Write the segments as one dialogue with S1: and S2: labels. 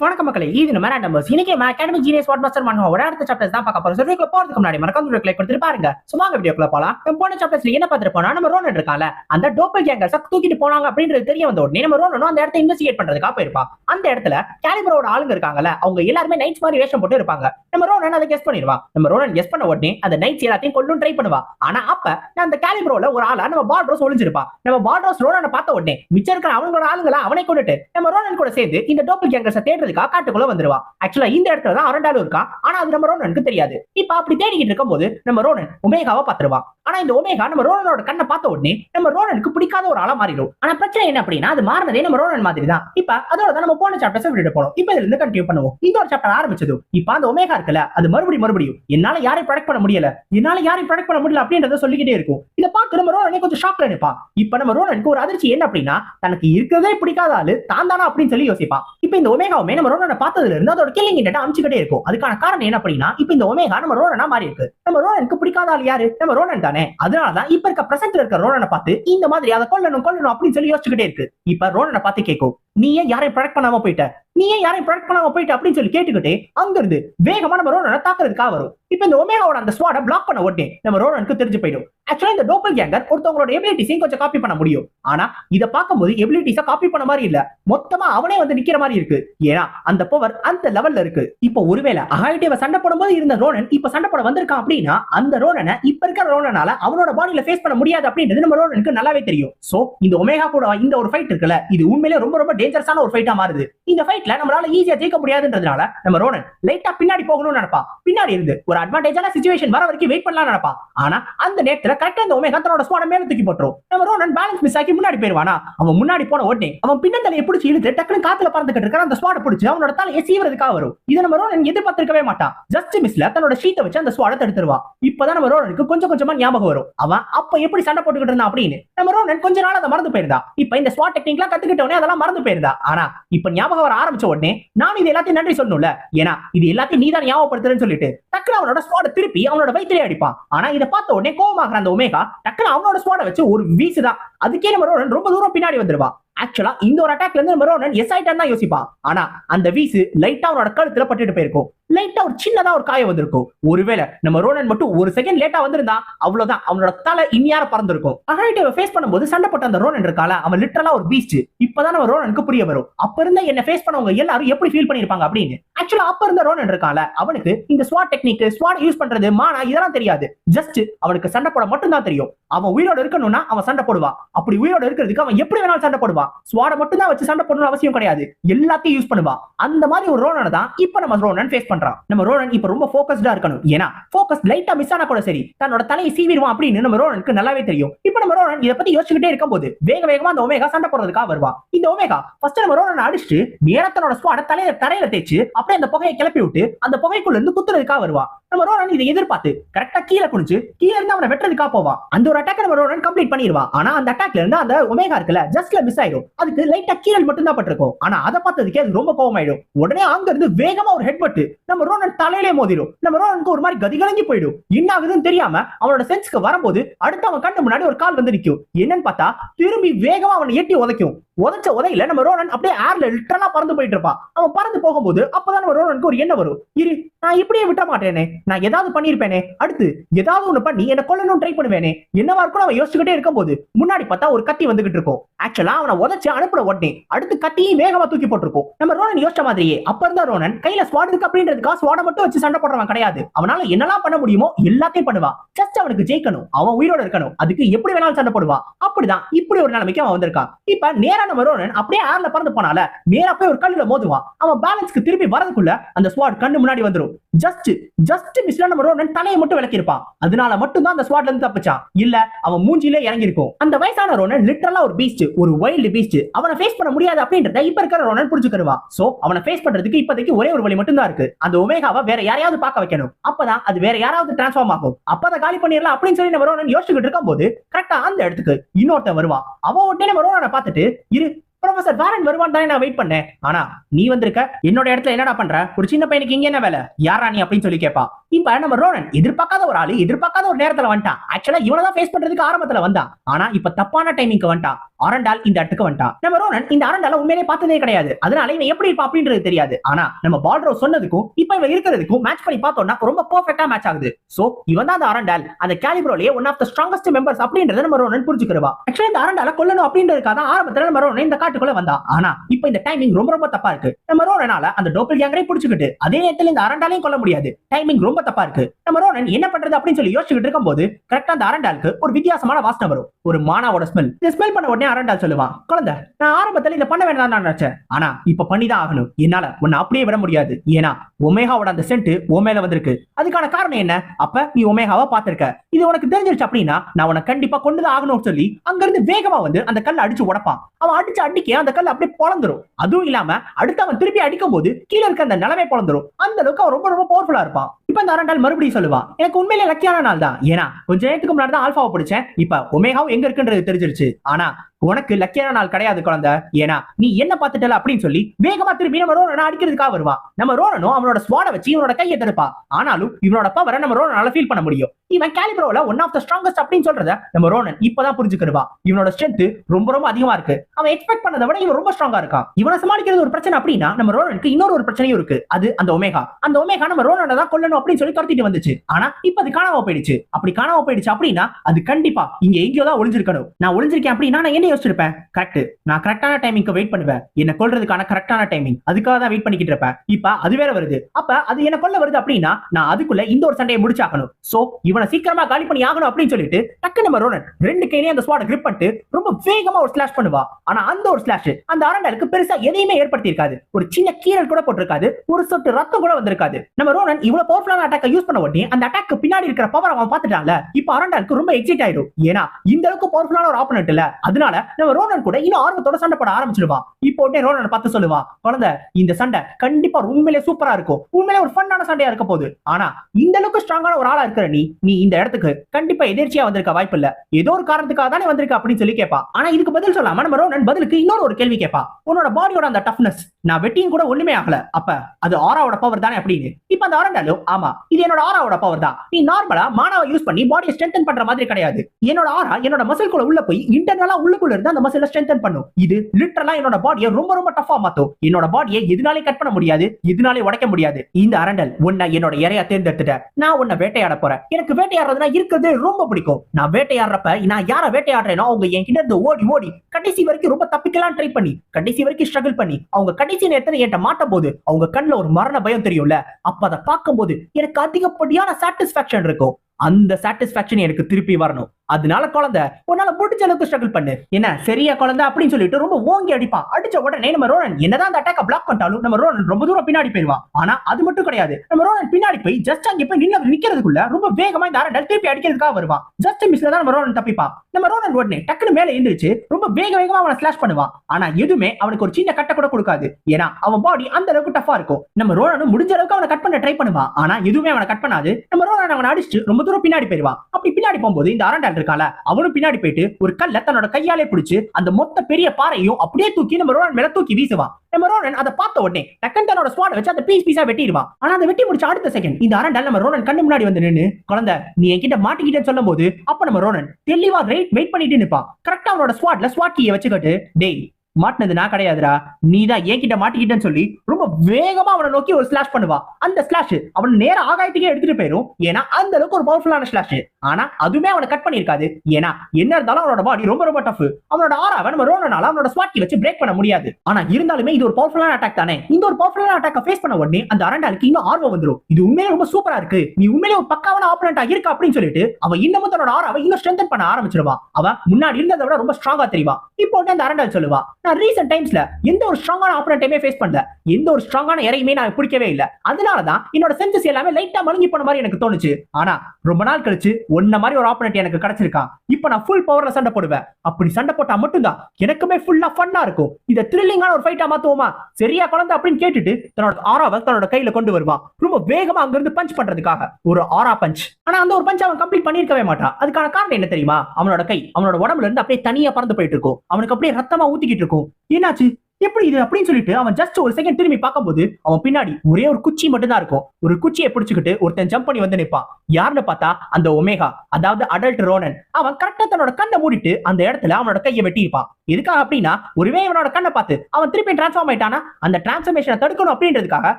S1: வணக்கம் மக்களே இது நம்ம ரேண்டம் பஸ் இன்னைக்கு நம்ம அகாடமிக் ஜீனியஸ் வாட் மாஸ்டர் மனோட அடுத்த சாப்டர்ஸ் தான் பார்க்க போறோம். வீடியோக்குள்ள போறதுக்கு முன்னாடி மறக்காம வீடியோ கிளிக் கொடுத்துட்டு பாருங்க. சும்மா வீடியோக்குள்ள போலாம். நம்ம போன சாப்டர்ஸ்ல என்ன பார்த்துட்டு நம்ம ரோனன் இருக்கால அந்த டோப்பல் கேங்கர்ஸ் தூக்கிட்டு போனாங்க அப்படின்றது தெரிய வந்த உடனே நம்ம ரோனனும் அந்த இடத்த இன்வெஸ்டிகேட் பண்றதுக்காக போயிருப்பா அந்த இடத்துல கேலிபரோட ஆளுங்க இருக்காங்கல்ல அவங்க எல்லாருமே நைட்ஸ் மாதிரி வேஷம் போட்டு இருப்பாங்க. நம்ம ரோனன் அதை கெஸ் பண்ணிடுவா நம்ம ரோனன் கெஸ் பண்ண உடனே அந்த நைட்ஸ் எல்லாத்தையும் கொள்ளும் ட்ரை பண்ணுவா ஆனா அப்ப நான் அந்த கேலிபரோல ஒரு ஆளா நம்ம பார்ட்ரோஸ் ஒளிஞ்சிருப்பா நம்ம பார்ட்ரோஸ் ரோனனை பார்த்த உடனே மிச்சம் இருக்கிற அவங்களோட ஆளுங்களா அவனை கொண்டுட்டு நம்ம ரோனன் கூட சேர்ந்து இந்த டோப்பல் கேங்கர்ஸை தேடுற தேடுறதுக்காக காட்டுக்குள்ள வந்துருவான் ஆக்சுவலா இந்த இடத்துல தான் அரண்டாலும் இருக்கான் ஆனா அது நம்ம ரோனனுக்கு தெரியாது. இப்ப அப்படி தேடிக்கிட்டு இருக்கும்போது நம்ம ரோனன் ஒமேகாவை பாத்துருவான் ஆனா இந்த ஒமேகா நம்ம ரோனனோட கண்ணை பார்த்த உடனே நம்ம ரோனனுக்கு பிடிக்காத ஒரு ஆளா மாறிடும். ஆனா பிரச்சனை என்ன அப்படின்னா அது மாறினதே நம்ம ரோனன் மாதிரி தான் இப்ப அதோட தான் நம்ம போன சாப்டர்ஸ் விட்டுட்டு போனோம். இப்ப இதுல இருந்து கண்டினியூ பண்ணுவோம். இந்த ஒரு சாப்டர் ஆரம்பிச்சது இப்ப அந்த ஒமேகா இருக்குல்ல அது மறுபடியும் மறுபடியும் என்னால யாரையும் ப்ரொடக்ட் பண்ண முடியல. என்னால யாரையும் ப்ரொடக்ட் பண்ண முடியல அப்படின்றத சொல்லிக்கிட்டே இருக்கும். இதை பார்த்து நம்ம ரோனனே கொஞ்சம் ஷாக்ல நினைப்பான் இப்ப நம்ம ரோனனுக்கு ஒரு அதிர்ச்சி என்ன அப்படின்னா தனக்கு இருக்கிறதே பிடிக்காத ஆளு தான் தானா அப்படின்னு சொல்லி யோசிப்பான். இப்ப இந்த ஒமேகாவுமே நம்ம ரோனனை பார்த்ததுல இருந்து அதோட கில்லிங் டேட்டா அமைச்சுக்கிட்டே இருக்கும். அதுக்கான காரணம் என்ன அப்படின்னா இப்ப இந்த ஒமேகா நம்ம ரோனனா மாறி இருக்கு. நம்ம ரோனனுக்கு பிடிக்காத ஆள் யாரு? நம்ம ரோனன் தானே. அதனாலதான் இப்ப இருக்க பிரசன்ட்ல இருக்க ரோனனை பார்த்து இந்த மாதிரி அதை கொல்லணும் கொல்லணும் அப்படின்னு சொல்லி யோசிச்சுக்கிட்டே இருக்கு. இப்ப ரோனனை பார்த்து கேட்கும். நீ ஏன் யாரையும் ப்ரொடக்ட் பண்ணாம போயிட்ட? நீ ஏன் யாரையும் ப்ரொடக்ட் பண்ணாம போயிட்ட அப்படின்னு சொல்லி கேட்டுக்கிட்டே அங்க இருந்து வேகமா நம்ம ரோனனை தாக்குறதுக்காக வரும். இப்ப இந்த ஒமேகாவோட அந்த ஸ்வாட பிளாக் பண்ண உடனே நம்ம ரோனனுக்கு தெரிஞ்சு போயிடும். ஆக்சுவலா இந்த டோப்பல் கேங்கர் ஒருத்தவங்களோட எபிலிட்டிஸையும் கொஞ்சம் காப்பி பண்ண முடியும். ஆனா இதை பார்க்கும்போது எபிலிட்டிஸா காப்பி பண்ண மாதிரி இல்ல. மொத்தமா அவனே வந்து நிக்கிற மாதிரி இருக்கு. ஏன்னா அந்த பவர் அந்த லெவல்ல இருக்கு. இப்போ ஒருவேளை அகாயிட்டேவ சண்டை போடும்போது இருந்த ரோனன் இப்ப சண்டை போட வந்திருக்கான் அப்படின்னா அந்த ரோனனை இப்ப இருக்கிற ரோனனால அவனோட பாடியில ஃபேஸ் பண்ண முடியாது அப்படின்றது நம்ம ரோனனுக்கு நல்லாவே தெரியும். சோ இந்த ஒமேகா கூட இந்த ஒரு ஃபைட் இருக்குல்ல இது உண்மையிலே ரொம்ப ரொம்ப டேஞ்சரஸான ஒரு ஃபைட்டா மாறுது. இந்த ஃபைட்ல நம்மளால ஈஸியா ஜெயிக்க முடியாதுன்றதுனால நம்ம ரோனன் லைட்டா பின்னாடி போகணும்னு நினைப்பா பின்னாடி இருந்து ஒரு அட்வான்டேஜான சுச்சுவேஷன் வர வரைக்கும் வெயிட் பண்ணலாம் நினைப்பா ஆனா அந்த நேரத்துல கரெக்டா இந்த ஒமேகா ஸ்பாட மேல தூக்கி போட்டுரும். நம்ம ரோனன் பேலன்ஸ் மிஸ் ஆக்கி முன்னாடி போயிருவானா அவன் முன்னாடி போன உடனே அவன் பின்னந்தலையை பிடிச்சி இழுத்து டக்குனு காத்துல பறந்துகிட்டு இருக்கான். அந்த ஸ்பாட பிடிச்சி அவனோட தலையை சீவறதுக்காக வரும். இது நம்ம ரோனன் எதிர்பார்த்திருக்கவே மாட்டான். ஜஸ்ட் மிஸ்ல தன்னோட ஷீட்டை வச்சு அந்த ஸ்வாட தடுத்துருவா இப்பதான் நம்ம ரோனனுக்கு கொஞ்சம் கொஞ்சமா ஞாபகம் வரும். அவன் அப்ப எப்படி சண்டை போட்டுக்கிட்டு இருந்தான் அப்படின்னு நம்ம ரோனன் கொஞ்ச நாள் அதை மறந்து போயிருந்தா. இப்ப இந்த ஸ்வாட் டெக்னிக்லாம் கத்துக்கிட்ட அதெல்லாம் மறந்து போயிருந்தா. ஆனா இப்ப ஞாபகம் வர ஆரம்பிச்ச உடனே நான் இது எல்லாத்தையும் நன்றி சொல்லணும்ல. ஏன்னா இது எல்லாத்தையும் நீ தான் ஞாபகப்படுத்துறேன்னு சொல்லிட்டு டக்குனு அவனோட ஸ்வாட திருப்பி அவனோட வயிற்றிலே அடிப்பான். ஆனா இதை பார்த்த உடனே கோவமாகிற அந்த ஒமேகா டக்குனு அவனோட ஸ்வாட வச்சு ஒரு வீசு தான். அதுக்கே நம்ம ரோனன் ரொம்ப தூரம் பின்னாடி வந்துருவா ஆக்சுவலா இந்த ஒரு அட்டாக்ல இருந்து நம்ம ரோனன் எஸ் ஆயிட்டான் தான் யோசிப்பா. ஆனா அந்த வீசு லைட்டா அவனோட கழுத்துல பட்டுட்டு போயிருக்கும். லைட்டா ஒரு சின்னதா ஒரு காயம் வந்திருக்கும். ஒருவேளை நம்ம ரோனன் மட்டும் ஒரு செகண்ட் லேட்டா வந்திருந்தா அவ்வளவுதான் அவனோட தலை இனியார பறந்திருக்கும். அகாயிட்டை ஃபேஸ் பண்ணும்போது சண்டை போட்ட அந்த ரோலன் இருக்கால அவன் லிட்டரலா ஒரு பீஸ்ட் இப்பதான் நம்ம ரோனனுக்கு புரிய வரும். அப்ப இருந்த என்ன ஃபேஸ் பண்ணவங்க எல்லாரும் எப்படி ஃபீல் பண்ணிருப்பாங்க அப்படின்னு. ஆக்சுவலா அப்ப இருந்த ரோலன் இருக்கால அவனுக்கு இந்த ஸ்வாட் டெக்னிக் ஸ்வாட் யூஸ் பண்றது மானா இதெல்லாம் தெரியாது. ஜஸ்ட் அவனுக்கு சண்டை போட மட்டும் தான் தெரியும். அவன் உயிரோட இருக்கணும்னா அவன் சண்டை போடுவான் அப்படி உயிரோட இருக்கிறதுக்கு அவன் எப்படி வேணாலும் சண்டை போடுவான் ஸ்வாட மட்டும் தான் வச்சு சண்டை போடணும்னு அவசியம் கிடையாது. எல்லாத்தையும் யூஸ் பண்ணுவான் அந்த மாதிரி ஒரு ரோலனை தான் இப்ப நம்ம ரோனன் ஃபேஸ் பண்றான். நம்ம ரோனன் இப்ப ரொம்ப போக்கஸ்டா இருக்கணும். ஏன்னா போக்கஸ் லைட்டா மிஸ் ஆனா கூட சரி தன்னோட தலையை சீவிடுவான் அப்படின்னு நம்ம ரோனனுக்கு நல்லாவே தெரியும். இப்ப நம்ம ரோனன் இதை பத்தி யோசிச்சுக்கிட்டே இருக்கும்போது வேக வேகமா அந்த ஒமேகா சண்டை போடுறதுக்காக வருவான் இந்த ஒமேகா ஃபர்ஸ்ட் நம்ம ரோனனை அடிச்சுட்டு நேரத்தனோட ஸ்குவாட தலையில தரையில தேய்ச்சு அப்படியே அந்த புகையை கிளப்பி விட்டு அந்த புகைக்குள்ள இருந்து குத்துறதுக்காக வருவா. நம்ம ரோரன் இதை எதிர்பார்த்து கரெக்டா கீழே குனிச்சு கீழே இருந்து அவனை வெட்டுறதுக்கா போவா. அந்த ஒரு அட்டாக் நம்ம ரோரன் கம்ப்ளீட் பண்ணிடுவா. ஆனா அந்த அட்டாக்ல இருந்து அந்த ஒமேகா இருக்குல்ல ஜஸ்ட்ல மிஸ் ஆயிடும். அதுக்கு லைட்டா கீழல் மட்டும் தான் பட்டிருக்கும். ஆனா அதை பார்த்ததுக்கே அது ரொம்ப கோவமாயிடும். உடனே அங்க இருந்து வேகமா ஒரு ஹெட்பட்டு நம்ம ரோரன் தலையிலே மோதிடும். நம்ம ரோரனுக்கு ஒரு மாதிரி கதி கலங்கி போயிடும். என்ன ஆகுதுன்னு தெரியாம அவனோட சென்ஸ்க்கு வரும்போது அடுத்து அவன் கண்ணு முன்னாடி ஒரு கால் வந்து நிற்கும் என்னன்னு பார்த்தா திரும்பி வேகமா அவனை எட்டி உதைக்கும். உதைச்ச உதையில நம்ம ரோரன் அப்படியே ஏர்ல லிட்டரலா பறந்து போயிட்டு இருப்பான். அவன் பறந்து போகும்போது அப்பதான் நம்ம ரோரனுக்கு ஒரு எண்ணம் வரும். இரு நான் இப்படியே விட்ட மாட்டேனே நான் ஏதாவது பண்ணிருப்பேனே அடுத்து ஏதாவது ஒண்ணு பண்ணி என்ன கொல்லணும் ட்ரை பண்ணுவேனே என்னவா இருக்கும் அவன் யோசிச்சுக்கிட்டே இருக்கும்போது முன்னாடி பார்த்தா ஒரு கத்தி வந்துகிட்டு இருக்கும். ஆக்சுவலா அவனை உதச்சு அனுப்புற உடனே அடுத்து கத்தியும் வேகமா தூக்கி போட்டிருக்கும். நம்ம ரோனன் யோசிச்ச மாதிரியே அப்ப இருந்த ரோனன் கையில ஸ்வாட் இருக்கு அப்படின்றதுக்காக ஸ்வாட மட்டும் வச்சு சண்டை போடுறவன் கிடையாது. அவனால என்னெல்லாம் பண்ண முடியுமோ எல்லாத்தையும் பண்ணுவான் ஜஸ்ட் அவனுக்கு ஜெயிக்கணும். அவன் உயிரோட இருக்கணும். அதுக்கு எப்படி வேணாலும் சண்டை போடுவான் அப்படிதான் இப்படி ஒரு நிலைமைக்கு அவன் வந்திருக்கான் இப்ப நேரா நம்ம ரோனன் அப்படியே ஆறுல பறந்து போனால நேரா போய் ஒரு கல்லுல மோதுவான். அவன் பேலன்ஸ்க்கு திருப்பி வரதுக்குள்ள அந்த ஸ்வாட் கண்ணு முன்னாடி வந்துரும். ஜஸ்ட் ஜஸ்ட் மிஸ்ல நம்ம ரோனன் தலையை மட்டும் விளக்கி இருப்பான் அதனால மட்டும் தான் அந்த ஸ்வாட்ல இருந்து தப்பிச்சான். இல்ல அவன் மூஞ்சிலே இறங்கி இருக்கும் அந்த வயசான ரோனன் லிட்டரலா ஒரு பீஸ்ட் ஒரு வைல்டு பீஸ்ட் அவனை ஃபேஸ் பண்ண முடியாது அப்படின்றத இப்ப இருக்கிற ரோனன் புரிஞ்சுக்கிறவா சோ அவனை ஃபேஸ் பண்றதுக்கு இப்போதைக்கு ஒரே ஒரு வழி மட்டும் தான் இருக்கு. அந்த ஒமேகாவை வேற யாரையாவது பார்க்க வைக்கணும். அப்பதான் அது வேற யாராவது டிரான்ஸ்ஃபார்ம் ஆகும். அப்பதான் காலி பண்ணிடலாம் அப்படின்னு சொல்லி நம்ம ரோனன் யோசிச்சுக்கிட்டு இருக்கும்போது கரெக்டா அந்த இடத்துக்கு இன்னொருத்தன் வருவான். அவன் உடனே நம்ம ரோனனை பார்த்துட்டு இரு ப்ரொஃபசர் வாரன் வருவான் தானே நான் வெயிட் பண்ணேன். ஆனா நீ வந்திருக்க என்னோட இடத்துல என்னடா பண்ற? ஒரு சின்ன பையனுக்கு இங்க என்ன வேலை? யாரா நீ அப்படின்னு சொல்லி கேட்பா. இப்ப நம்ம ரோனன் எதிர்பார்க்காத ஒரு ஆளு எதிர்பார்க்காத ஒரு நேரத்துல வந்துட்டான். ஆக்சுவலா இவனதான் ஃபேஸ் பண்றதுக்கு ஆரம்பத்துல வந்தான். ஆனா இப்ப தப்பான டைமிங்க்கு வந்துட்டான். அரண்டால் இந்த இடத்துக்கு வந்துட்டான். நம்ம ரோனன் இந்த அரண்டால உண்மையிலே பார்த்ததே கிடையாது. அதனால இவன் எப்படி இருப்பா அப்படின்றது தெரியாது. ஆனா நம்ம பால்ரோ சொன்னதுக்கும் இப்ப இவன் இருக்கிறதுக்கும் மேட்ச் பண்ணி பார்த்தோம்னா ரொம்ப பெர்ஃபெக்டா மேட்ச் ஆகுது. சோ இவன் தான் அந்த அரண்டால். அந்த கேலிபரோலயே one of the strongest members அப்படின்றத நம்ம ரோனன் புரிஞ்சுக்கிறவா. ஆக்சுவலா இந்த அரண்டால கொல்லணும் அப்படின்றதுக்காக ஆரம்பத்துல நம்ம ரோனன் இந்த காட்டுக்குள்ள வந்தா. ஆனா இப்ப இந்த டைமிங் ரொம்ப ரொம்ப தப்பா இருக்கு. நம்ம ரோனனால அந்த டோப்பிள் கேங்கரை பிடிச்சிக்கிட்டு அதே நேரத்துல இந்த அரண்டாலையும் கொல்ல முடியாது. டைமிங் ரொம்ப தப்பா இருக்கு. நம்ம ரோனன் என்ன பண்றது அப்படின்னு சொல்லி யோசிச்சுக்கிட்டு இருக்கும்போது கரெக்டா அந்த அரண்டாலுக்கு ஒரு வித்தியாசமான வாசனை வரும். ஒரு மானாவோட ஸ்மெல் இந்த ஸ்மெல் பண்ண உடனே அரண்டால் சொல்லுவான் குழந்தை நான் ஆரம்பத்துல இதை பண்ண வேண்டாம் நான் நினைச்சேன். ஆனா இப்ப பண்ணிதான் ஆகணும். என்னால உன்னை அப்படியே விட முடியாது. ஏன்னா ஒமேகாவோட அந்த சென்ட் மேல வந்திருக்கு. அதுக்கான காரணம் என்ன? அப்ப நீ ஒமேகாவை பார்த்திருக்க. இது உனக்கு தெரிஞ்சிருச்சு அப்படின்னா நான் உனக்கு கண்டிப்பா கொண்டுதான் ஆகணும்னு சொல்லி அங்க இருந்து வேகமா வந்து அந்த கல்லை அடிச்சு உடப்பான். அவன் அடிச்சு வண்டிக்கு அந்த கல் அப்படியே பொழந்துரும். அதுவும் இல்லாம அடுத்து அவன் திருப்பி அடிக்கும் போது கீழே இருக்க அந்த நிலைமை பொழந்துரும். அந்த அளவுக்கு அவன் ரொம்ப ரொம்ப பவர்ஃபுல்லா இருப்பான். இப்ப இந்த அரண்டால் மறுபடியும் சொல்லுவான். எனக்கு உண்மையிலே லக்கியான நாள் தான். ஏன்னா கொஞ்ச நேரத்துக்கு முன்னாடி தான் ஆல்பாவை பிடிச்சேன். இப்ப ஒமேகாவும் எங்க இருக்குன்றது தெரிஞ்சிருச்சு. ஆனா உனக்கு லக்கியான நாள் கிடையாது குழந்தை. ஏன்னா நீ என்ன பார்த்துட்டல அப்படின்னு சொல்லி வேகமா திரும்பி நம்ம ரோனனை அடிக்கிறதுக்காக வருவா நம்ம ரோனனும் அவனோட ஸ்வாட வச்சு இவனோட கையை தடுப்பா ஆனாலும் இவனோட பவரை நம்ம ரோனனால ஃபீல் பண்ண முடியும். இவன் கேலிப்ரோல ஒன் ஆஃப் த ஸ்ட்ராங்கஸ்ட் அப்படின்னு சொல்றத நம்ம ரோனன் இப்பதான் புரிஞ்சுக்கிறவா இவனோட ஸ்ட்ரென்த் ரொம்ப ரொம்ப அதிகமா இருக்கு. அவன் எக்ஸ்பெக்ட் பண்ணதை விட இவன் ரொம்ப ஸ்ட்ராங்கா இருக்கான். இவனை சமாளிக்கிறது ஒரு பிரச்சனை அப்படின்னா நம்ம ரோனனுக்கு இன்னொரு ஒரு பிரச்சனையும் இருக்கு. அது அந்த ஒமேகா. அந்த ஒமேகா நம்ம ரோனனை தான் கொல்லணும் அப்படின்னு சொல்லி துரத்திட்டு வந்துச்சு. ஆனா இப்ப அது காணாம போயிடுச்சு. அப்படி காணாம போயிடுச்சு அப்படின்னா அது கண்டிப்பா இங்க எங்கேயோ தான் ஒளிஞ்சிருக்கணும். நான் ஒளிஞ்சிருக்கேன் அப்படின்னா நான் என்ன யோசிச்சிருப்பேன்? கரெக்ட் நான் கரெக்டான டைமிங்க்கு வெயிட் பண்ணுவேன். என்ன கொல்றதுக்கான கரெக்டான டைமிங் அதுக்காக தான் வெயிட் பண்ணிக்கிட்டு இருப்பேன். இப்ப அது வேற வருது. அப்ப அது என்ன கொல்ல வருது அப்படின்னா நான் அதுக்குள்ள இந்த ஒரு சண்டையை முடிச்சாக்கணும் சோ இவனை சீக்கிரமா காலி பண்ணி ஆகணும் அப்படின்னு சொல்லிட்டு டக்கு நம்ம ரோனன் ரெண்டு கையிலே அந்த ஸ்வாட கிரிப் பண்ணிட்டு ரொம்ப வேகமா ஒரு ஸ்லாஷ் பண்ணுவா. ஆனா அந்த ஒரு ஸ்லாஷ் அந்த அரண்டலுக்கு பெருசா எதையுமே ஏற்படுத்தி இருக்காது ஒரு சின்ன கீரல் கூட போட்டிருக்காது. ஒரு சொட்டு ரத்தம் கூட வந்திருக்காது. நம்ம ரோனன் இவ்வளவு பவர்ஃபுல்லான அட்டாக் யூஸ் பண்ண உடனே அந்த அட்டாக் பின்னாடி இருக்கிற பவர் அவன் பார்த்துட்டான்ல. இப்ப அரண்டாலுக்கு ரொம்ப எக்ஸைட் ஆயிடும் ஏன்னா இந்த அளவுக்கு பவர்ஃபுல்லான ஒரு ஆப்பனட் இல்ல. அதனால நம்ம ரோனன் கூட இன்னும் ஆர்வத்தோட சண்டை போட ஆரம்பிச்சிடுவான். இப்போ உடனே ரோனன் பார்த்து சொல்லுவான் குழந்தை இந்த சண்டை கண்டிப்பா உண்மையிலே சூப்பரா இருக்கும். உண்மையிலே ஒரு ஃபன்னான சண்டையா இருக்க போகுது. ஆனா இந்த அளவுக்கு ஸ்ட்ராங்கான ஒரு ஆளா இருக்கிற நீ நீ இந்த இடத்துக்கு கண்டிப்பா எதிர்ச்சியா வந்திருக்க வாய்ப்பு இல்ல ஏதோ ஒரு காரணத்துக்காக தானே வந்திருக்க அப்படின்னு சொல்லி கேட்பா ஆனா இதுக்கு பதில் சொல்லாம நம்ம ரோனன் பதிலுக்கு இன்னொரு ஒரு கேள்வி கேட்பா உன்னோட பாடியோட அந்த டஃப்னஸ் நான் வெட்டியும் கூட ஒண்ணுமே ஆகல. அப்ப அது ஆராவோட பவர் தானே அப்படின்னு. இப்ப அந்த ஆரண்டாலும் ஆமா இது என்னோட ஆராவோட பவர் தான். நீ நார்மலா மானாவை யூஸ் பண்ணி பாடியை ஸ்ட்ரென்தன் பண்ற மாதிரி கிடையாது. என்னோட ஆரா என்னோட மசில் குள்ள உள்ள போய் இன்டர்னலா உள்ளுக்குள்ள இருந்து அந்த மசில ஸ்ட்ரென்தன் பண்ணும். இது லிட்டரலா என்னோட பாடியை ரொம்ப ரொம்ப டஃபா மாத்தும். என்னோட பாடியை எதுனாலே கட் பண்ண முடியாது எதுனாலே உடைக்க முடியாது. இந்த அரண்டல் உன்னை என்னோட இறையா தேர்ந்தெடுத்துட்டேன். நான் உன்னை வேட்டையாட போறேன். எனக்கு வேட்டையாடுறதுனா இருக்கிறது ரொம்ப பிடிக்கும். நான் வேட்டையாடுறப்ப நான் யாரை வேட்டையாடுறேனோ அவங்க என் கிட்ட இருந்து ஓடி ஓடி கடைசி வரைக்கும் ரொம்ப தப்பிக்கலாம் ட்ரை பண்ணி கடைசி வரைக்கும் ஸ்ட்ரகிள் பண்ணி அவங்க கடைசி நேரத்தில் என்கிட்ட மாட்டும் போது அவங்க கண்ணுல ஒரு மரண பயம் தெரியும்ல? அப்ப அதை பார்க்கும்போது எனக்கு அதிகப்படியான சாட்டிஸ்பாக்சன் இருக்கும். அந்த சாட்டிஸ்பாக்சன் எனக்கு திருப்பி வரணும். அதனால குழந்தை உன்னால முடிஞ்ச அளவுக்கு ஸ்ட்ரகிள் பண்ணு. என்ன சரியா குழந்தை அப்படின்னு சொல்லிட்டு ரொம்ப ஓங்கி அடிப்பான் அடிச்ச உடனே நம்ம ரோனன் என்னதான் அந்த அட்டாக்க பிளாக் பண்ணிட்டாலும் நம்ம ரோனன் ரொம்ப தூரம் பின்னாடி போயிருவான் ஆனா அது மட்டும் கிடையாது. நம்ம ரோனன் பின்னாடி போய் ஜஸ்ட் அங்க போய் நின்று நிக்கிறதுக்குள்ள ரொம்ப வேகமா இந்த அரண்டல் திருப்பி அடிக்கிறதுக்காக வருவான். ஜஸ்ட் மிஸ்ல தான் நம்ம ரோனன் தப்பிப்பான். நம்ம ரோனன் உடனே டக்குனு மேல எழுந்திரிச்சு ரொம்ப வேக வேகமா அவனை ஸ்லாஷ் பண்ணுவான். ஆனா எதுவுமே அவனுக்கு ஒரு சின்ன கட்ட கூட கொடுக்காது. ஏன்னா அவன் பாடி அந்த அளவுக்கு டஃபா இருக்கும். நம்ம ரோனனும் முடிஞ்ச அளவுக்கு அவனை கட் பண்ண ட்ரை பண்ணுவான். ஆனா எதுவுமே அவனை கட் பண்ணாது. நம்ம ரோனன் அவனை அடிச்சு ரொம்ப தூரம் பின்னாடி போயிருவான் அப்படி பின்னாடி போகும்போது இந்த அரண்டல் இருக்கால அவனும் பின்னாடி போயிட்டு ஒரு கல்ல தன்னோட கையாலே பிடிச்சு அந்த மொத்த பெரிய பாறையும் அப்படியே தூக்கி நம்ம ரோனன் மேல தூக்கி வீசுவான். நம்ம ரோனன் அதை பார்த்த உடனே டக்கன் தன்னோட ஸ்வாட வச்சு அந்த பீஸ் பீஸா வெட்டிடுவான். ஆனா அதை வெட்டி முடிச்ச அடுத்த செகண்ட் இந்த அரண்டால் நம்ம ரோனன் கண்ணு முன்னாடி வந்து நின்னு குழந்தை நீ என்கிட்ட மாட்டிக்கிட்டேன்னு சொல்லும் போது அப்ப நம்ம ரோனன் தெளிவா வெயிட் வெயிட் பண்ணிட்டு நிப்பான். கரெக்டா அவனோட ஸ்வாட்ல ஸ்வாட் கீயை வச்சுக்கிட்டு டேய் மாட்டினது நான் கிடையாதுடா. நீ தான் என்கிட்ட மாட்டிக்கிட்டேன்னு சொல்லி ரொம்ப வேகமா அவனை நோக்கி ஒரு ஸ்லாஷ் பண்ணுவா. அந்த ஸ்லாஷ் அவன் நேர ஆகாயத்துக்கே எடுத்துட்டு போயிடும் ஏன்னா அந்த அளவுக்கு ஒரு பவர்ஃபுல்லான ஸ்லாஷ் ஆனா அதுவுமே அவனை கட் பண்ணிருக்காது ஏன்னா என்ன இருந்தாலும் அவனோட பாடி ரொம்ப ரொம்ப டஃப் அவனோட ஆறாவை நம்ம ரோனனால அவனோட ஸ்வாட்டி வச்சு பிரேக் பண்ண முடியாது. ஆனா இருந்தாலுமே இது ஒரு பவர்ஃபுல்லான அட்டாக் தானே. இந்த ஒரு பவர்ஃபுல்லான அட்டாக் ஃபேஸ் பண்ண உடனே அந்த அரண்டாளுக்கு இன்னும் ஆர்வம் வந்துரும். இது உண்மையிலே ரொம்ப சூப்பரா இருக்கு. நீ உண்மையிலே ஒரு பக்காவான ஆப்பனண்டா இருக்க அப்படின்னு சொல்லிட்டு அவன் இன்னமும் தன்னோட ஆறாவை இன்னும் ஸ்ட்ரென்தன் பண்ண ஆரம்பிச்சிருவா. அவன் முன்னாடி இருந்ததை விட ரொம்ப ஸ்ட்ராங்கா தெரிவா. இப்போ உடனே அந்த அரண்டாள் சொல்லுவா நான் ரீசெண்ட் டைம்ஸ்ல எந்த ஒரு ஸ்ட்ராங்கான ஆப்பனண்ட்டையுமே ஃபேஸ் பண்ணல. எந்த ஒரு ஸ்ட்ராங்கான இறையுமே நான் பிடிக்கவே இல்லை. அதனால தான் என்னோட சென்சஸ் எல்லாமே லைட்டா மழுங்கி போன மாதிரி எனக்கு தோணுச்சு. ஆனா ரொம்ப நாள் கழிச்சு ஒன்ன மாதிரி ஒரு ஆப்பனண்ட் எனக்கு கிடைச்சிருக்கான் இப்போ நான் ஃபுல் பவர்ல சண்டை போடுவேன். அப்படி சண்டை போட்டா மட்டும்தான் எனக்குமே ஃபுல்லா ஃபன்னா இருக்கும். இத த்ரில்லிங்கான ஒரு ஃபைட்டா மாத்துவோமா? சரியா குழந்தை அப்படின்னு கேட்டுட்டு தன்னோட ஆறாவை தன்னோட கையில கொண்டு வருவான் ரொம்ப வேகமா அங்க இருந்து பஞ்ச் பண்றதுக்காக. ஒரு ஆரா பஞ்ச் ஆனா அந்த ஒரு பஞ்ச் அவன் கம்ப்ளீட் பண்ணிருக்கவே மாட்டான். அதுக்கான காரணம் என்ன தெரியுமா? அவனோட கை அவனோட உடம்புல இருந்து அப்படியே தனியா பறந்து போயிட்டு இருக்கும். அவனுக்கு அப்படியே ரத்தமா ஊத்திக்கிட்டு இருக்கும். இருக்கும் என்னாச்சு எப்படி இது அப்படின்னு சொல்லிட்டு அவன் ஜஸ்ட் ஒரு செகண்ட் திரும்பி பார்க்கும்போது அவன் பின்னாடி ஒரே ஒரு குச்சி மட்டும் தான் இருக்கும். ஒரு குச்சியை பிடிச்சிக்கிட்டு ஒருத்தன் ஜம்ப் பண்ணி வந்து நிற்பான். யாருன்னு பார்த்தா அந்த ஒமேகா அதாவது அடல்ட் ரோனன் அவன் கரெக்டா தன்னோட கண்ணை மூடிட்டு அந்த இடத்துல அவனோட கையை வெட்டியிருப்பான். எதுக்காக அப்படின்னா ஒருவே அவனோட கண்ணை பார்த்து அவன் திருப்பி டிரான்ஸ்ஃபார்ம் ஆயிட்டானா? அந்த டிரான்ஸ்ஃபர்மேஷனை தடுக்கணும் அப்படின்றதுக்காக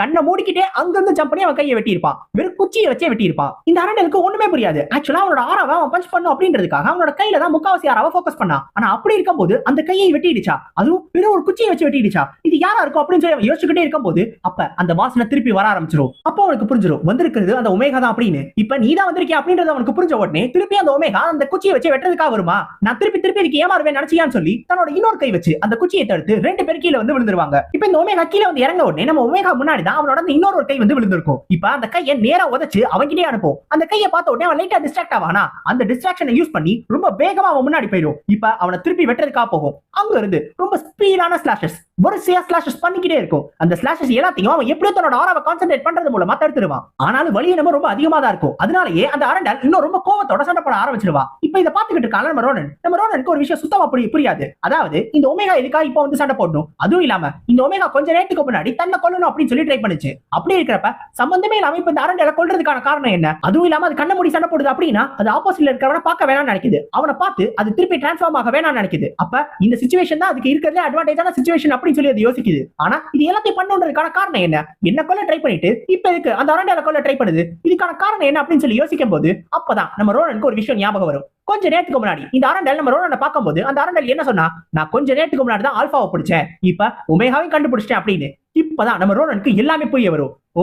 S1: கண்ணை மூடிக்கிட்டே அங்கிருந்து ஜம்ப் பண்ணி அவன் கையை வெட்டியிருப்பான். வெறும் குச்சியை வச்சே வெட்டியிருப்பான். இந்த அரண்டலுக்கு ஒண்ணுமே புரியாது. ஆக்சுவலா அவனோட ஆறாவை அவன் பஞ்ச் பண்ணும் அப்படின்றதுக்காக அவனோட கையில தான் முக்காவாசி ஆறாவை ஃபோக்கஸ் பண்ணான். ஆனா அப்படி இருக்கும்போது அந்த கையை வெட்டிடுச்சா? அதுவும் வெறும் ஒரு குச்சியை வச்சு வெட்டிடுச்சா இது யாரா இருக்கும் அப்படின்னு சொல்லி அவன் இருக்கும் போது அப்ப அந்த வாசனை திருப்பி வர ஆரம்பிச்சிரும். அப்போ அவனுக்கு புரிஞ்சிடும் வந்திருக்கிறது அந்த ஒமேகா தான் அப்படின்னு. இப்ப நீ தான் வந்திருக்கிய? அப்படின்றது அவனுக்கு புரிஞ்ச உடனே திருப்பி அந்த ஒமேகா அந்த குச்சியை வச்சு வெட்டுறதுக்காக வருமா? நான் திருப்பி திருப்பி இதுக்கு ஏமாறுவேன் நினைச்சியான்னு சொல்லி தன்னோட இன்னொரு கை வச்சு அந்த குச்சியை தடுத்து ரெண்டு பேர் கீழே வந்து விழுந்துருவாங்க. இப்ப இந்த ஒமேகா கீழே வந்து இறங்க உடனே நம்ம ஒமேகா முன்னாடி தான் அவனோட இன்னொரு கை வந்து விழுந்திருக்கும். இப்ப அந்த கையை நேரா உதச்சு அவன்கிட்டே அனுப்பும். அந்த கையை பார்த்த உடனே அவன் லைட்டா டிஸ்ட்ராக்ட் ஆவானா? அந்த டிஸ்ட்ராக்ஷனை யூஸ் பண்ணி ரொம்ப வேகமா அவன் முன்னாடி போயிடும். இப்ப அவனை திருப்பி வெட்டுறதுக்காக போகும். அங்க இருந்து ரொம்ப ஸ்பீடான ஸ்லாஷஸ் வரிசையா ஸ்லாஷஸ் பண்ணிக்கிட்டே இருக்கும். அந்த ஸ்லாஷஸ் எல்லாத்தையும் அவன் எப்படியோ தன்னோட ஆறாவை கான்சென்ட்ரேட் பண்றது மூலமா தடுத்துருவான் ஆனாலும் வழி நம்ம ரொம்ப அதிகமா தான் இருக்கும். அதனாலயே அந்த அரண்டால் இன்னும் ரொம்ப கோவத்தோட சண்டை போட ஆரம்பிச்சிருவா. இப்ப இதை பாத்துக்கிட்டு இருக்காங்க நம்ம ரோனன். நம்ம ரோனனுக்கு ஒரு விஷயம் சுத்தமா புரிய புரியாது. அதாவது இந்த ஒமேகா எதுக்கா இப்ப வந்து சண்டை போடணும்? அதுவும் இல்லாம இந்த ஒமேகா கொஞ்ச நேரத்துக்கு முன்னாடி தன்னை கொல்லணும் அப்படின்னு சொல்லி ட்ரை பண்ணுச்சு. அப்படி இருக்கிறப்ப சம்பந்தமே இல்லாம இப்ப இந்த அரண்டால கொள்றதுக்கான காரணம் என்ன? அதுவும் இல்லாம அது கண்ண மூடி சண்டை போடுது அப்படின்னா அது ஆப்போசிட்ல இருக்கிறவன பார்க்க வேணாம்னு நினைக்குது. அவனை பார்த்து அது திருப்பி டிரான்ஸ்ஃபார்ம் ஆக வேணாம்னு நினைக்குது. அப்ப இந்த சுச்சுவேஷன் தான் அதுக்கு இருக்கிறதே அட்வான்டேஜான சுச்சுவேஷன் அப்படின்னு சொல்லி அது யோசிக்குது. ஆனா இது எல்லாத்தையும் பண்ணுன்றதுக்கான காரணம் என்ன? என்ன கொள்ள ட்ரை பண்ணிட்டு இப்ப இருக்கு அந்த அரண்டியால கொள்ள ட்ரை பண்ணுது. இதுக்கான காரணம் என்ன அப்படின்னு சொல்லி யோசிக்கும் போது அப்பதான் நம்ம ரோனனுக்கு ஒரு விஷயம் ஞாபகம் வரும். கொஞ்ச நேரத்துக்கு முன்னாடி இந்த அரண்டல் நம்ம ரோலனை பார்க்கும்போது அந்த அரண்டல் என்ன சொன்னா நான் கொஞ்ச நேரத்துக்கு முன்னாடி தான் ஆல்பாவை பிடிச்சேன். இப்ப உமேகாவையும் கண்டுபிடிச்சிட்டேன் அப்படின்னு. இப்பதான் நம்ம ரோனனுக்கு எல்லாமே புரிய வரும். ஓ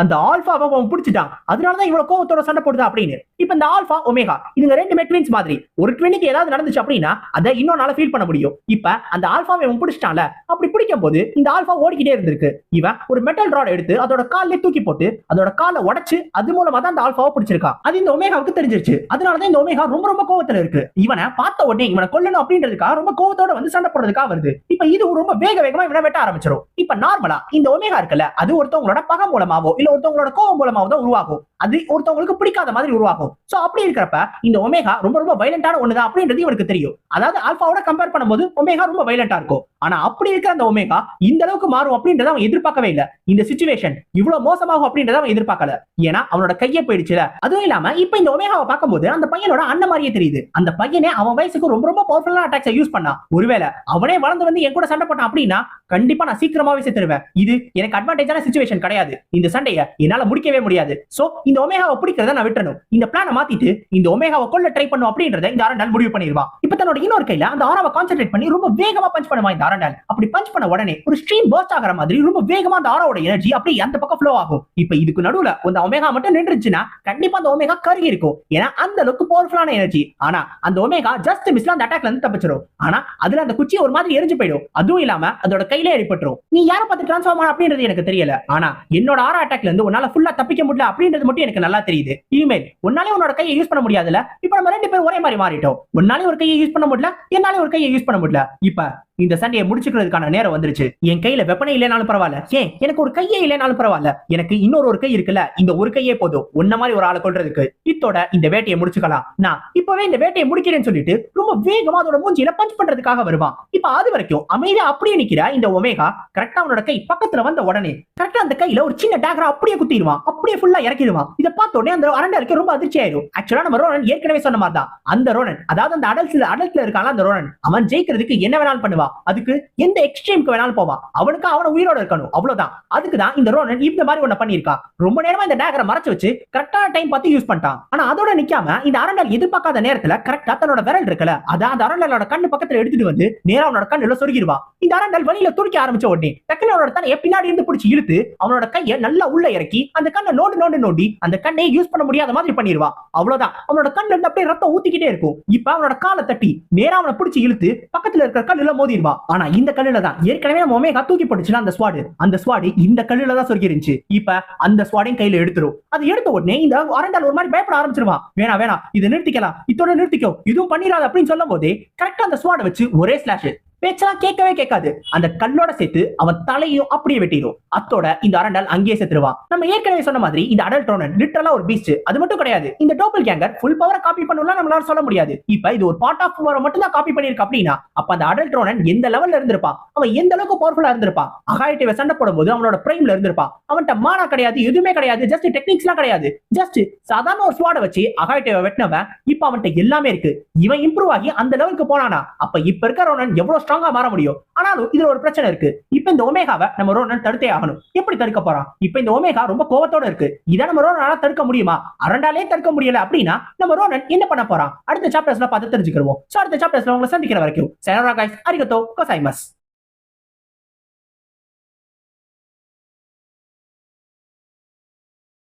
S1: அந்த ஆல்பாவை அவன் பிடிச்சிட்டான். அதனாலதான் இவ்வளவு கோவத்தோட சண்டை போடுதா அப்படின்னு. இப்ப இந்த ஆல்பா ஒமேகா இதுங்க ரெண்டுமே ட்வின்ஸ் மாதிரி. ஒரு ட்வினுக்கு ஏதாவது நடந்துச்சு அப்படின்னா அதை இன்னொரு ஃபீல் பண்ண முடியும். இப்ப அந்த ஆல்ஃபாவை அவன் பிடிச்சிட்டான்ல அப்படி பிடிக்கும் போது இந்த ஆல்பா ஓடிக்கிட்டே இருந்திருக்கு. இவன் ஒரு மெட்டல் ராட் எடுத்து அதோட கால்ல தூக்கி போட்டு அதோட காலை உடைச்சு அது மூலமா தான் அந்த ஆல்பாவை பிடிச்சிருக்கான். அது இந்த ஒமேகாவுக்கு தெரிஞ்சிருச்சு. அதனாலதான் இந்த ஒமேகா ரொம்ப ரொம்ப கோவத்துல இருக்கு. இவனை பார்த்த உடனே இவனை கொல்லணும் அப்படின்றதுக்காக ரொம்ப கோவத்தோட வந்து சண்டை போடுறதுக்காக வருது. இப்ப இது ரொம்ப வேக வேகமா இவனை வெட்ட ஆரம்பிச்சிடும் இப்ப நார்மலா இந்த ஒமேகா இருக்குல்ல அது ஒருத்தவங்களோட பக மூலமாவோ இல்ல ஒருத்தவங்களோட கோவம் மூலமாக தான் உருவாகும். அது ஒருத்தவங்களுக்கு பிடிக்காத மாதிரி உருவாகும். சோ அப்படி இருக்கிறப்ப இந்த ஒமேகா ரொம்ப ரொம்ப வைலண்டான ஒண்ணுதான் அப்படின்றது இவனுக்கு தெரியும். அதாவது ஆல்பாவோட கம்பேர் பண்ணும்போது ஒமேகா ரொம்ப வைலண்டா இருக்கும். ஆனா அப்படி இருக்கிற அந்த ஒமேகா இந்த அளவுக்கு மாறும் அப்படின்றத அவன் எதிர்பார்க்கவே இல்ல. இந்த சுச்சுவேஷன் இவ்வளவு மோசமாகும் அப்படின்றத அவன் எதிர்பார்க்கல. ஏன்னா அவனோட கையை போயிடுச்சுல. அதுவும் இல்லாம இப்ப இந்த ஒமேகாவை பார்க்கும்போது அந்த பையனோட அண்ணன் மாதிரியே தெரியுது. அந்த பையனே அவன் வயசுக்கு ரொம்ப ரொம்ப பவர்ஃபுல்லான அட்டாக்ஸை யூஸ் பண்ணான். ஒருவேளை அவனே வளர்ந்து வந்து என் கூட சண்டை போட்டான் அப்படின்னா கண்டிப்பா நான் சீக்கிரமாவே செத்துருவேன். இது எனக்கு அட்வான்டேஜான சுச்சுவேஷன் கிடையாது. இந்த சண்டையை என்னால முடிக்கவே முடியாது. சோ இந்த ஒமேகாவை பிடிக்கிறத நான் விட்டணும் இந்த பிளானை மாத்திட்டு இந்த ஒமேகாவை கொள்ள ட்ரை பண்ணும் அப்படின்றத இந்த ஆரண்டால் முடிவு பண்ணிடுவான். இப்ப தன்னோட இன்னொரு கையில அந்த ஆறாவை கான்சென்ட்ரேட் பண்ணி ரொம்ப வேகமா பஞ்ச் பண்ணுவான் இந்த அரண்டால் அப்படி பஞ்ச் பண்ண உடனே ஒரு ஸ்ட்ரீம் பர்ஸ்ட் ஆகிற மாதிரி ரொம்ப வேகமா அந்த ஆரோட எனர்ஜி அப்படி அந்த பக்கம் ஃப்ளோ ஆகும். இப்ப இதுக்கு நடுவுல அந்த ஒமேகா மட்டும் நின்றுச்சுன்னா கண்டிப்பா அந்த ஒமேகா கருகி இருக்கும். ஏன்னா அந்த அளவுக்கு பவர்ஃபுல்லான எனர்ஜி ஆனா அந்த ஒமேகா ஜஸ்ட் மிஸ்ல அந்த அட்டாக்ல இருந்து தப்பிச்சிடும் ஆனா அதுல அந்த குச்சி ஒரு மாதிரி எரிஞ்சு போயிடும். அதுவும் இல்லாம அதோட கையில அடிபட்டுரும் நீ யாரை பார்த்து டிரான்ஸ்ஃபார்ம் ஆன அப்படின்றது எனக்கு தெரியல. ஆனா என்னோட ஆரா அட்டாக்ல இருந்து உன்னால ஃபுல்லா தப்பிக்க முடியல அப்படின்றது மட்டும் எனக்கு நல்லா தெரியுது. இனிமேல் உன்னாலே உன்னோட கையை யூஸ் பண்ண முடியாதுல இப்ப நம்ம ரெண்டு பேரும் ஒரே மாதிரி மாறிட்டோம். உன்னாலே ஒரு கையை யூஸ் பண்ண முடியல என்னாலே ஒரு கையை யூஸ் பண்ண முடியல. இப்ப இந்த சண்டையை முடிச்சுக்கிறதுக்கான நேரம் வந்துருச்சு. என் கையில வெப்பனை இல்லைனாலும் பரவாயில்ல. ஏன் எனக்கு ஒரு கையே இல்லைனாலும் பரவாயில்ல. எனக்கு இன்னொரு ஒரு கை இருக்குல்ல. இந்த ஒரு கையே போதும். உன்ன மாதிரி ஒரு ஆளை கொள்றதுக்கு இத்தோட இந்த வேட்டையை முடிச்சுக்கலாம். நான் இப்பவே இந்த வேட்டையை முடிக்கிறேன்னு சொல்லிட்டு ரொம்ப வேகமா அதோட மூஞ்சியில பஞ்ச் பண்றதுக்காக வருவான். இப்ப அது வரைக்கும் அமைதியா அப்படியே நிக்கிற இந்த ஒமேகா கரெக்டா அவனோட கை பக்கத்துல வந்த உடனே கரெக்டா அந்த கையில ஒரு சின்ன டேகரா அப்படியே குத்திடுவான். அப்படியே ஃபுல்லா இறக்கிடுவான். இதை பார்த்த உடனே அந்த அரண்டருக்கு ரொம்ப அதிர்ச்சி ஆயிடும். ஆக்சுவலா நம்ம ரோனன் ஏற்கனவே சொன்ன மாதிரி தான் அந்த ரோனன் அதாவது அந்த அடல்ஸ் அடல்ட்ல இருக்கான அந்த ரோனன் அவன் ஜெயிக்கிறதுக்கு என்ன வேணாலும் பண்ணுவான். அதுக்கு எந்த எக்ஸ்ட்ரீமுக்கு வேணாலும் போவான் அவனுக்கு அவனை உயிரோட இருக்கணும். அவ்வளவுதான். அதுக்கு தான் இந்த ரோனன் இந்த மாதிரி ஒண்ணு பண்ணிருக்கான் ரொம்ப நேரமா இந்த டேகரை மறைச்சு வச்சு கரெக்டான டைம் பார்த்து யூஸ் பண்ணிட்டான். ஆனா அதோட நிக்காம இந்த அரண்டல் எதிர்பார்க்காத நேரத்துல கரெக்டா தன்னோட விரல் இருக்கல அதான் அந்த அரண்டலோட கண்ணு பக்கத்துல எடுத்துட்டு வந்து நேரா அவனோட கண்ணுல சொருகிடுவான் இந்த அரண்டல் வழியில துடிக்க ஆரம்பிச்ச உடனே டக்குனு அவனோட தன்னை பின்னாடி இருந்து பிடிச்சி இழுத்து அவனோட கையை நல்லா உள்ள இறக்கி அந்த கண்ணை நோண்டு நோண்டு நோண்டி அந்த கண்ணை யூஸ் பண்ண முடியாத மாதிரி பண்ணிடுவான் அவ்வளவுதான். அவனோட கண்ணுல இருந்து அப்படியே ரத்தம் ஊத்திக்கிட்டே இருக்கும். இப்ப அவனோட காலை தட்டி நேரா அவனை பிடிச்சி இழுத்து பக்கத்துல இருக்கிற கல்லுல மோதிடுவான் ஆனா இந்த கல்லுல தான். ஏற்கனவே நம்ம ஒமேகா தூக்கி போட்டுச்சுல அந்த ஸ்வாடு. அந்த ஸ்வாடு இந்த கல்லுல தான் சொருகிருந்துச்சு. இப்ப அந்த ஸ்வாடையும் கையில எடுத்துரும் அது எடுத்த உடனே இந்த அரண்டால் ஒரு மாதிரி பயப்பட ஆரம்பிச்சிருவான் வேணா வேணா இதை நிறுத்திக்கலாம். இதோட நிறுத்திக்கோ. இதுவும் பண்ணிடாது அப்படின்னு சொல்லும் போதே கரெக்டா அந்த ஸ்வாடை வச்சு ஒரே ஸ்லாஷ் பேச்செல்லாம் கேட்கவே கேட்காது. அந்த கல்லோட சேர்த்து அவன் தலையும் அப்படியே வெட்டிடும். அத்தோட இந்த அரண்டல் அங்கேயே செத்துருவான். நம்ம ஏற்கனவே சொன்ன மாதிரி இந்த அடல் ட்ரோனன் லிட்டரலா ஒரு பீஸ்ட் அது மட்டும் கிடையாது. இந்த டோபிள் கேங்கர் ஃபுல் பவரை காப்பி பண்ணலாம் நம்மளால சொல்ல முடியாது. இப்ப இது ஒரு பார்ட் ஆஃப் பவரை மட்டும் தான் காப்பி பண்ணிருக்கு அப்படின்னா அப்ப அந்த அடல் ட்ரோனன் எந்த லெவல்ல இருந்திருப்பான்? அவன் எந்த அளவுக்கு பவர்ஃபுல்லா இருந்திருப்பான்? அகாயிட்டிவை சண்டை போடும்போது அவனோட பிரைம்ல இருந்திருப்பான். அவன்கிட்ட மானா கிடையாது எதுவுமே கிடையாது ஜஸ்ட் டெக்னிக்ஸ்லாம் கிடையாது. ஜஸ்ட் சாதாரண ஒரு ஸ்வாட வச்சு அகாயிட்டிவை வெட்டினவன் இப்ப அவன்கிட்ட எல்லாமே இருக்கு. இவன் இம்ப்ரூவ் ஆகி அந்த லெவலுக்கு போனானா? அப்ப இப்ப இருக்க ரோனன் எவ்வளவு ஸ்ட்ராங்கா மாற முடியும். ஆனாலும் இதுல ஒரு பிரச்சனை இருக்கு. இப்ப இந்த ஒமேகாவை நம்ம ரோனன் தடுத்தே ஆகணும். எப்படி தடுக்க போறான்? இப்ப இந்த ஒமேகா ரொம்ப கோவத்தோட இருக்கு. இதை நம்ம ரோனால தடுக்க முடியுமா? அரண்டாலே தடுக்க முடியல அப்படின்னா நம்ம ரோனன் என்ன பண்ண போறான்? அடுத்த சாப்டர்ஸ்ல பார்த்து தெரிஞ்சுக்கிறோம் சோ அடுத்த சாப்டர்ஸ்ல உங்களை சந்திக்கிற வரைக்கும் சேனரா கைஸ் அரிகத்தோ